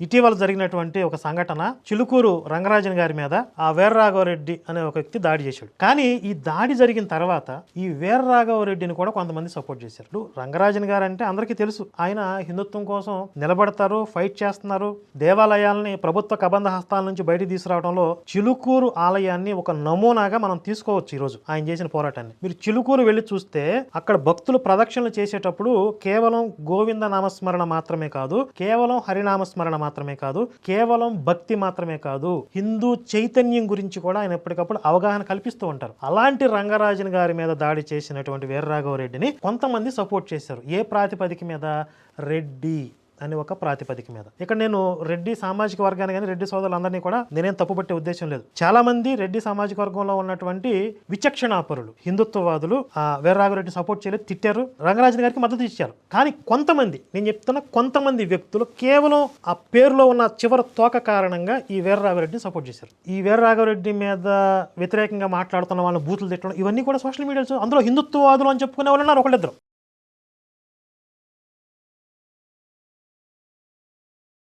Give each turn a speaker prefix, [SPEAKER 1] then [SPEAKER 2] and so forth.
[SPEAKER 1] ఇటీవల జరిగినటువంటి ఒక సంఘటన చిలుకూరు రంగరాజన్ గారి మీద ఆ వీర్రాఘవరెడ్డి అనే ఒక వ్యక్తి దాడి చేశాడు. కానీ ఈ దాడి జరిగిన తర్వాత ఈ వీర్రాఘవరెడ్డిని కూడా కొంతమంది సపోర్ట్ చేశారు. రంగరాజన్ గారు అంటే అందరికీ తెలుసు. ఆయన హిందుత్వం కోసం నిలబడతారు ఫైట్ చేస్తున్నారు. దేవాలయాల్ని ప్రభుత్వ కబంధ హస్తాల నుంచి బయట తీసుకురావడంలో చిలుకూరు ఆలయాన్ని ఒక నమూనాగా మనం తీసుకోవచ్చు ఈ రోజు ఆయన చేసిన పోరాటాన్ని. మీరు చిలుకూరు వెళ్ళి చూస్తే అక్కడ భక్తులు ప్రదక్షిణలు చేసేటప్పుడు కేవలం గోవింద నామస్మరణ మాత్రమే కాదు కేవలం హరినామస్మరణ మాత్రమే కాదు కేవలం భక్తి మాత్రమే కాదు హిందూ చైతన్యం గురించి కూడా ఆయన ఎప్పటికప్పుడు అవగాహన కల్పిస్తూ ఉంటారు. అలాంటి రంగరాజన్ గారి మీద దాడి చేసినటువంటి వీరరాఘవరెడ్డిని కొంతమంది సపోర్ట్ చేశారు. ఏ ప్రాతిపదిక మీద? రెడ్డి. అని ఒక ప్రాతిపదిక మీద. ఇక్కడ నేను రెడ్డి సామాజిక వర్గాన్ని కానీ రెడ్డి సోదరులందరినీ కూడా నేనేం తప్పుపట్టే ఉద్దేశం లేదు. చాలా మంది రెడ్డి సామాజిక వర్గంలో ఉన్నటువంటి విచక్షణాపరులు హిందుత్వవాదులు ఆ వీర్రాఘవరెడ్డి సపోర్ట్ చేయలేదు తిట్టారు రంగరాజన్ గారికి మద్దతు ఇచ్చారు. కానీ కొంతమంది నేను చెప్తున్న కొంతమంది వ్యక్తులు కేవలం ఆ పేరులో ఉన్న చివరి తోక కారణంగా ఈ వీర్రాఘరెడ్డిని సపోర్ట్ చేశారు. ఈ వీర్రాఘవరెడ్డి మీద వ్యతిరేకంగా మాట్లాడుతున్న వాళ్ళని బూతులు తిట్టడం ఇవన్నీ కూడా సోషల్ మీడియాలో అందులో హిందుత్వవాదులు అని చెప్పుకునే వాళ్ళు ఉన్నారు ఒకళ్ళిద్దరు.